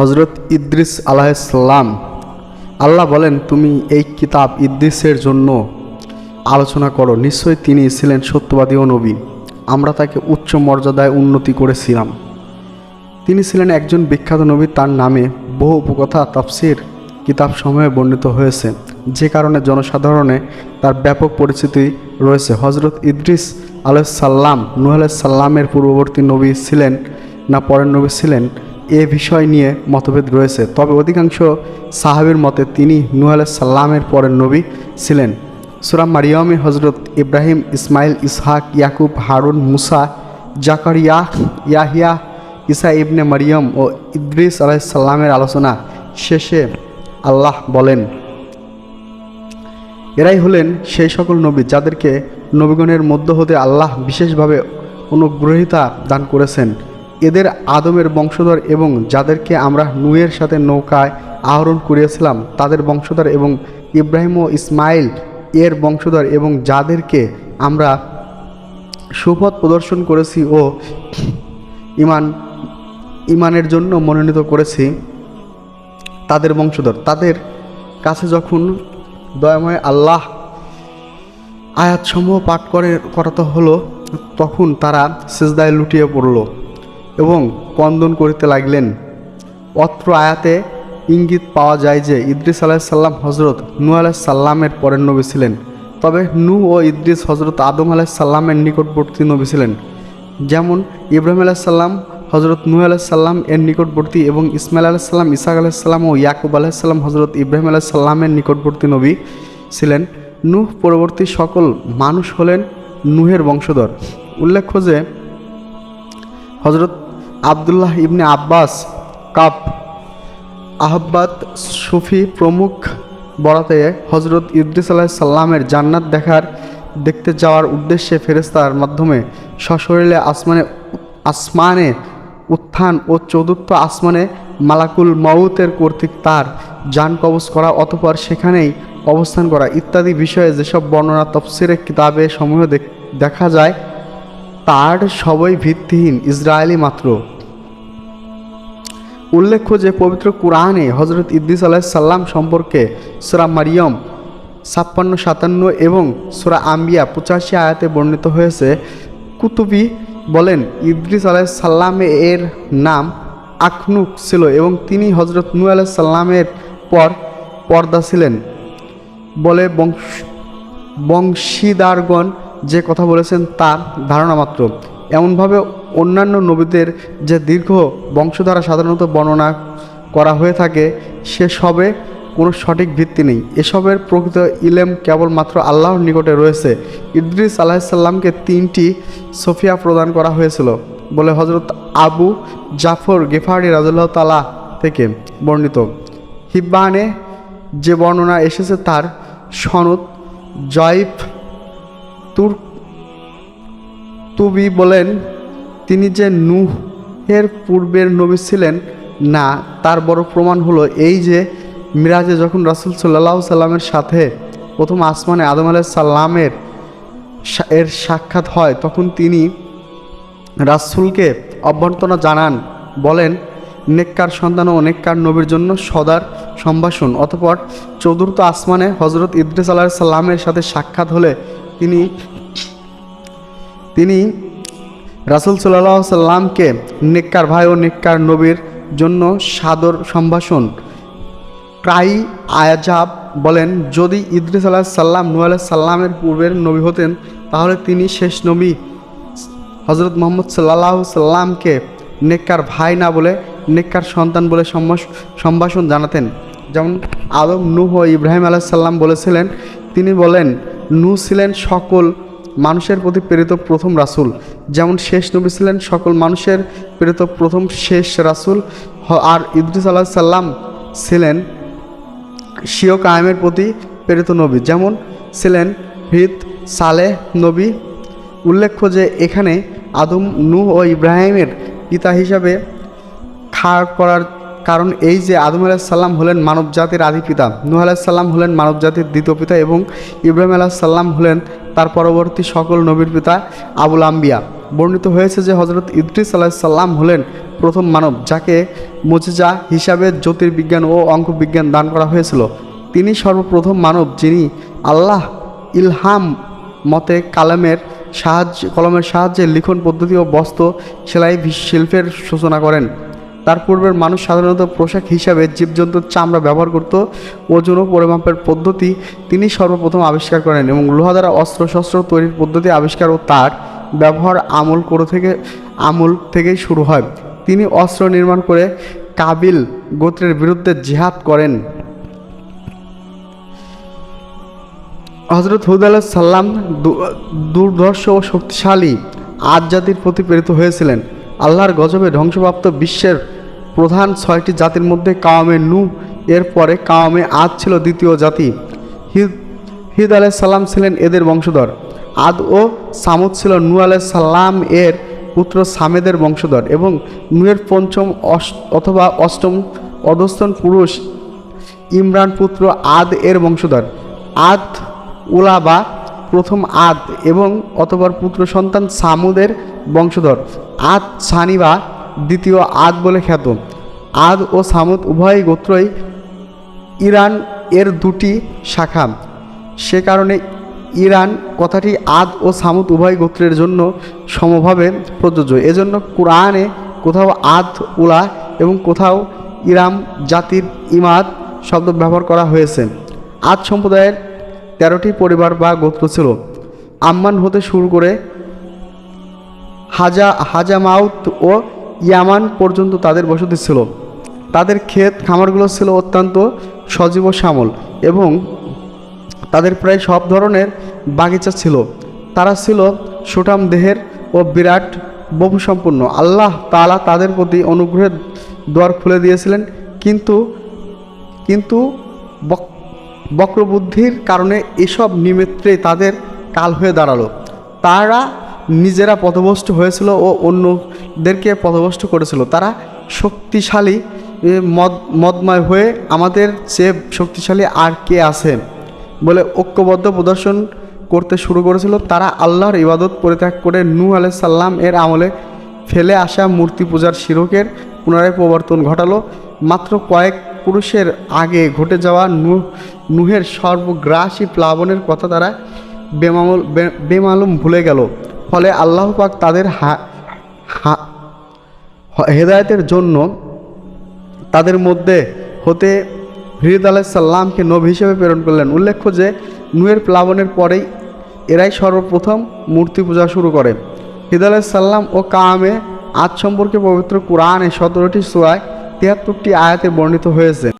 হজরত ইদ্রিস আলাহিসাল্লাম আল্লাহ বলেন, তুমি এই কিতাব ইদ্রিসের জন্য আলোচনা করো। নিশ্চয়ই তিনি ছিলেন সত্যবাদী ও নবী। আমরা তাকে উচ্চ মর্যাদায় উন্নতি করেছিলাম। তিনি ছিলেন একজন বিখ্যাত নবী। তার নামে বহু উপকথা, তাফসির কিতাব সময়ে বর্ণিত হয়েছে। যে কারণে জনসাধারণে তার ব্যাপক পরিচিতি রয়েছে। হজরত ইদ্রিস আলাইসাল্লাম নুহ আলাইসাল্লামের পূর্ববর্তী নবী ছিলেন না পরের নবী ছিলেন? এ বিষয় নিয়ে মতভেদ রয়েছে। তবে অধিকাংশ সাহাবের মতে তিনি নুহ আলাইসাল্লামের পরের নবী ছিলেন। সুরাম মারিয়মে হজরত ইব্রাহিম ইসমাইল ইসহাক, ইয়াকুব, হারুন, মুসা, জাকারিয়া, ইয়াহিয়া ইসা ইবনে মারিয়ম ও ইদ্রিস আলাইসাল্লামের আলোচনা শেষে আল্লাহ বলেন, এরাই হলেন সেই সকল নবী যাদেরকে নবীগণের মধ্য হতে আল্লাহ বিশেষভাবে অনুগ্রহিতা দান করেছেন। এদের আদমের বংশধর এবং যাদেরকে আমরা নুয়ের সাথে নৌকায় আহরণ করিয়েছিলাম, তাদের বংশধর এবং ইব্রাহিম ও ইসমাইল এর বংশধর এবং যাদেরকে আমরা সুপথ প্রদর্শন করেছি ও ইমান, ইমানের জন্য মনোনীত করেছি, তাদের বংশধর। তাদের কাছে যখন দয়াময় আল্লাহ আয়াতসমূহ পাঠ করে, করাতে হলো, তখন তারা সেজদায় লুটিয়ে পড়ল। এবং কন্দন করিতে লাগলেন। অত্র আয়াতে ইঙ্গিত পাওয়া যায় যে, ইদ্রিস আলাহিসাল্লাম হজরত নু আলাহিসাল্লামের পরের নবী ছিলেন। তবে নু ও ইদ্রিস হজরত আদম আলাহিসাল্লামের নিকটবর্তী নবী ছিলেন। যেমন ইব্রাহিম আলাহিসাল্লাম হজরত নূহ আলাহিসাল্লাম এর নিকটবর্তী এবং ইসমাইল আলাহিসাল্লাম ইসাক আলাহিসাল্লাম ও ইয়াকুব আলাহিসাল্লাম হজরত ইব্রাহিম আলাহিসাল্লামের নিকটবর্তী নবী ছিলেন। নূহ পরবর্তী সকল মানুষ হলেন নুহের বংশধর। উল্লেখ্য যে হজরত আবদুল্লাহ ইবনে আব্বাস কাপ আহব্বাদ সুফি প্রমুখ বরাতে হজরত ইদ্রিস আলাহিসাল্লামের জান্নাত দেখার, দেখতে যাওয়ার উদ্দেশ্যে ফেরেস্তার মাধ্যমে সশরীরে আসমানে আসমানে উত্থান ও চতুর্থ আসমানে মালাকুল মাউতের কর্তৃক তার যান কবজ করা অতপর সেখানেই অবস্থান করা ইত্যাদি বিষয়ে যেসব বর্ণনা তফসিরে কিতাবে সমূহ দেখা যায় তার সবই ভিত্তিহীন ইসরায়েলি মাত্র। উল্লেখ্য যে পবিত্র কোরআনে হজরত ইদ্দিস আলাহিসাল্লাম সম্পর্কে সুরা মারিয়ম ছাপ্পান্ন, সাতান্ন এবং সুরা আম্বিয়া পঁচাশি আয়াতে বর্ণিত হয়েছে। কুতুবি বলেন, ইদ্রিস আলাইসাল্লাম এর নাম আখনুক ছিল এবং তিনি হজরত নু আলাইসাল্লামের পর পর্দা ছিলেন। বলে বংশ, বংশীদারগণ যে কথা বলেছেন তা ধারণা মাত্র। এমনভাবে অন্যান্য নবীদের যে দীর্ঘ বংশধারা সাধারণত বর্ণনা করা হয়ে থাকে সে সবে কোনো সঠিক ভিত্তি নেই। এসবের প্রকৃত ইলেম কেবলমাত্র আল্লাহর নিকটে রয়েছে। ইদ্রিস আলাহিসাল্লামকে তিনটি সোফিয়া প্রদান করা হয়েছিল বলে হজরত আবু জাফর গেফারি রাজুল্লাহ তালা থেকে বর্ণিত। হিব্বানে যে বর্ণনা এসেছে তার সনদ জয়ফ তুর তুবি বলেন, তিনি যে নূহ এর পূর্বের নবী ছিলেন, না, তার বড় প্রমাণ হলো এই যে মিরাজে যখন রাসুল সাল্লাহ সাল্লামের সাথে প্রথম আসমানে আদম আলাহ সাল্লামের এর সাক্ষাৎ হয়, তখন তিনি রাসুলকে অভ্যর্থনা জানান, বলেন, নেককার সন্তান ও নেককার নবীর জন্য সদার সম্ভাষণ। অতপর চতুর্থ আসমানে হজরত ইদ্রিস আলাহ সাল্লামের সাথে সাক্ষাৎ হলে তিনি তিনি রাসুল সাল্লাহ সাল্লামকে নেককার ভাই ও নেককার নবীর জন্য সাদর সম্ভাষণ, প্রায়ই আয়াজাব বলেন, যদি ইদ্রিস আলাহ সাল্লাম নু আলাহ সাল্লামের পূর্বের নবী হতেন, তাহলে তিনি শেষ নবী। হজরত মোহাম্মদ সাল্লাহ সাল্লামকে নেককার ভাই না বলে নেককার সন্তান বলে সম্ভাষ- সম্ভাষণ জানাতেন। যেমন আদম, নূহ ইব্রাহিম আলাহ সাল্লাম বলেছিলেন, তিনি বলেন নূহ ছিলেন সকল মানুষের প্রতি প্রেরিত প্রথম রাসূল। যেমন শেষ নবী ছিলেন সকল মানুষের প্রেরিত প্রথম শেষ রাসূল। আর ইদ্রিস আলাহ সাল্লাম ছিলেন স্বীয় কায়েমের প্রতি প্রেরিত নবী। যেমন ছিলেন হিত সালেহ নবী। উল্লেখ্য যে এখানে আদম, নূহ ও ইব্রাহিমের পিতা হিসাবে খাড় করার কারণ এই যে আদম আলাহিসাল্লাম হলেন মানব জাতির আদি পিতা, নূহ আলাহিসাল্লাম হলেন মানব জাতির দ্বিতীয় পিতা এবং ইব্রাহিম আলাহিসাল্লাম হলেন তার পরবর্তী সকল নবীর পিতা আবুল আম্বিয়া। বর্ণিত হয়েছে যে হজরত ইদ্রিস আলাহ সাল্লাম হলেন প্রথম মানব যাকে মুজিজা হিসাবে জ্যোতির্বিজ্ঞান ও অঙ্কবিজ্ঞান দান করা হয়েছিল। তিনি সর্বপ্রথম মানব যিনি আল্লাহ ইলহাম মতে কালামের সাহায্য, কলমের সাহায্যে লিখন পদ্ধতি ও বস্ত্র সেলাই শিল্পের সূচনা করেন। তার পূর্বের মানুষ সাধারণত পোশাক হিসাবে জীবজন্তুর চামড়া ব্যবহার করত, ওজন ও পরিমাপের পদ্ধতি তিনি সর্বপ্রথম আবিষ্কার করেন এবং লোহা দ্বারা অস্ত্র শস্ত্র তৈরির পদ্ধতি আবিষ্কার ও তার ব্যবহার আমল করে থেকে, আমল থেকেই শুরু হয়। তিনি অস্ত্র নির্মাণ করে কাবিল গোত্রের বিরুদ্ধে জিহাদ করেন। হজরত হুদ আলাহ সাল্লাম দুর্ধর্ষ ও শক্তিশালী আজ জাতির প্রতি প্রেরিত হয়েছিলেন। আল্লাহর গজবে ধ্বংসপ্রাপ্ত বিশ্বের প্রধান ছয়টি জাতির মধ্যে কাওয়ামে নু এর পরে কাওয়ামে আদ ছিল দ্বিতীয় জাতি। হিদ হিদ সাল্লাম ছিলেন এদের বংশধর। আদ ও সামুদ ছিল নু সাল্লাম এর পুত্র সামেদের বংশধর এবং নুয়ের পঞ্চম অথবা অষ্টম অধস্তন পুরুষ ইমরান পুত্র আদ এর বংশধর। আদ উলাবা প্রথম আদ এবং অতপর পুত্র সন্তান সামুদের বংশধর। আদ সানিবা দ্বিতীয় আদ বলে খ্যাত। আদ ও সামুদ উভয় গোত্রই ইরান এর দুটি শাখা। সে কারণে ইরান কথাটি আদ ও সামুদ উভয় গোত্রের জন্য সমভাবে প্রযোজ্য। এজন্য কোরআনে কোথাও আদ, উলা এবং কোথাও ইরাম জাতির ইমাদ শব্দ ব্যবহার করা হয়েছে। আদ সম্প্রদায়ের তেরোটি পরিবার বা গোত্র ছিল। আম্মান হতে শুরু করে হাজা হাজামাউত ও ইয়ামান পর্যন্ত তাদের বসতি ছিল। তাদের ক্ষেত, খামারগুলো ছিল অত্যন্ত সজীব শ্যামল এবং তাদের প্রায় সব ধরনের বাগিচা ছিল। তারা ছিল সুঠাম দেহের ও বিরাট বহু সম্পন্ন আল্লাহ তাআলা তাদের প্রতি অনুগ্রহের দ্বার খুলে দিয়েছিলেন, কিন্তু কিন্তু বক- বক্রবুদ্ধির কারণে এসব নিমিত্তে তাদের কাল হয়ে দাঁড়াল। তারা নিজেরা পথভ্রষ্ট হয়েছিল ও অন্যদেরকে পথভ্রষ্ট করেছিল। তারা শক্তিশালী মদ, মদময় হয়ে আমাদের চেয়ে শক্তিশালী আর কে আছে বলে ঐক্যবদ্ধ প্রদর্শন করতে শুরু করেছিল। তারা আল্লাহর ইবাদত পরিত্যাগ করে নূ আলাইহিস সাল্লাম এর আমলে ফেলে আসা মূর্তি পূজার শিরকের পুনরায় প্রবর্তন ঘটালো। মাত্র কয়েক পুরুষের আগে ঘটে যাওয়া নূহ, নুহের সর্বগ্রাসী প্লাবনের কথা তারা বেমামল বেমালুম ভুলে গেল। ফলে আল্লাহ পাক তাদের হা হেদায়তের জন্য তাদের মধ্যে হতে হৃদ আলাইসাল্লামকে নবী হিসেবে প্রেরণ করলেন। উল্লেখ্য যে নুয়ের প্লাবনের পরেই এরাই সর্বপ্রথম মূর্তি পূজা শুরু করে। হিদ আলাইসাল্লাম ও কামে আজ সম্পর্কে পবিত্র কোরআনে সতেরোটি সোয়ায় তিয়াত্তরটি আয়াতে বর্ণিত হয়েছে।